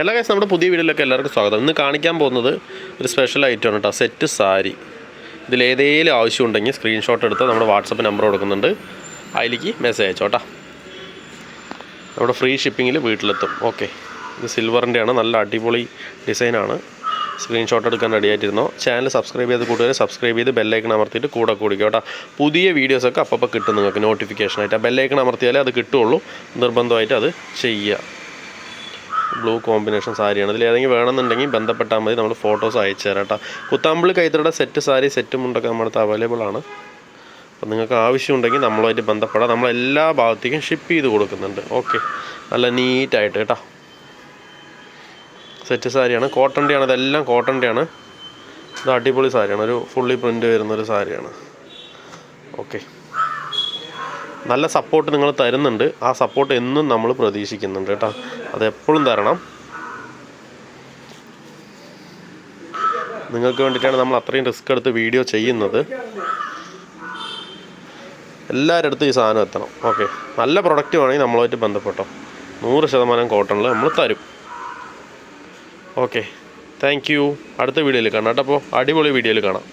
എല്ലാ കേസ് നമ്മുടെ പുതിയ വീഡിയോയിലൊക്കെ എല്ലാവർക്കും സ്വാഗതം. ഇന്ന് കാണിക്കാൻ പോകുന്നത് ഒരു സ്പെഷ്യൽ ഐറ്റം ആണ് കേട്ടോ സെറ്റ് സാരി. ഇതിലേതേലും ആവശ്യമുണ്ടെങ്കിൽ സ്ക്രീൻഷോട്ട് എടുത്ത് നമ്മുടെ വാട്സപ്പ് നമ്പർ കൊടുക്കുന്നുണ്ട്. അതിലേക്ക് മെസ്സേജ് അയച്ചോട്ടാ നമ്മുടെ ഫ്രീ ഷിപ്പിങ്ങിൽ വീട്ടിലെത്തും. ഓക്കെ ഇത് സിൽവറിന്റെ ആണ്. നല്ല അടിപൊളി ഡിസൈനാണ് സ്ക്രീൻഷോട്ട് എടുക്കാൻ റെഡി ആയിട്ടിരുന്നോ? ചാനൽ സബ്സ്ക്രൈബ് ചെയ്ത് കൂട്ടുകാർ സബ്സ്ക്രൈബ് ചെയ്ത് ബെല്ലൈക്കൺ അമർത്തിയിട്ട് കൂടെ കൂടിക്കും കേട്ടോ പുതിയ വീഡിയോസൊക്കെ അപ്പോൾ കിട്ടും നിങ്ങൾക്ക് നോട്ടിഫിക്കേഷനായിട്ട് ആ ബെല്ലൈക്കൺ അമർത്തിയാലേ അത് കിട്ടുള്ളൂ. നിർബന്ധമായിട്ട് അത് ചെയ്യുക. ബ്ലൂ കോമ്പിനേഷൻ സാരിയാണ്. ഇതിൽ ഏതെങ്കിലും വേണമെന്നുണ്ടെങ്കിൽ ബന്ധപ്പെട്ടാൽ മതി. നമ്മൾ ഫോട്ടോസ് അയച്ചു തരാം കേട്ടോ. കുത്താമ്പിളി കൈത്തറിയുടെ സെറ്റ് സാരി സെറ്റ് മുണ്ടൊക്കെ നമ്മുടെ അടുത്ത് അവൈലബിൾ ആണ്. അപ്പം നിങ്ങൾക്ക് ആവശ്യമുണ്ടെങ്കിൽ നമ്മളായിട്ട് ബന്ധപ്പെടാം. നമ്മൾ എല്ലാ ഭാഗത്തേക്കും ഷിപ്പ് ചെയ്ത് കൊടുക്കുന്നുണ്ട്. ഓക്കെ നല്ല നീറ്റായിട്ട് കേട്ടോ. സെറ്റ് സാരിയാണ്. കോട്ടന്റെയാണ് ഇതെല്ലാം കോട്ടന്റെയാണ് ഇത് അടിപൊളി സാരിയാണ്. ഒരു ഫുള്ളി പ്രിന്റ് വരുന്നൊരു സാരിയാണ്. ഓക്കെ നല്ല സപ്പോർട്ട് നിങ്ങൾ തരുന്നുണ്ട്. ആ സപ്പോർട്ട് എന്നും നമ്മൾ പ്രതീക്ഷിക്കുന്നുണ്ട് കേട്ടോ. അതെപ്പോഴും തരണം. നിങ്ങൾക്ക് വേണ്ടിയിട്ടാണ് നമ്മൾ അത്രയും റിസ്ക് എടുത്ത് വീഡിയോ ചെയ്യുന്നത്. എല്ലാവരുടെ അടുത്തും ഈ സാധനം എത്തണം. ഓക്കെ നല്ല പ്രൊഡക്റ്റ് വേണമെങ്കിൽ നമ്മളുമായിട്ട് ബന്ധപ്പെട്ടോ. നൂറ് ശതമാനം കോട്ടണിൽ നമ്മൾ തരും. ഓക്കെ താങ്ക് യു അടുത്ത വീഡിയോയിൽ കാണാം കേട്ടോ. അപ്പോൾ അടിപൊളി വീഡിയോയിൽ കാണാം.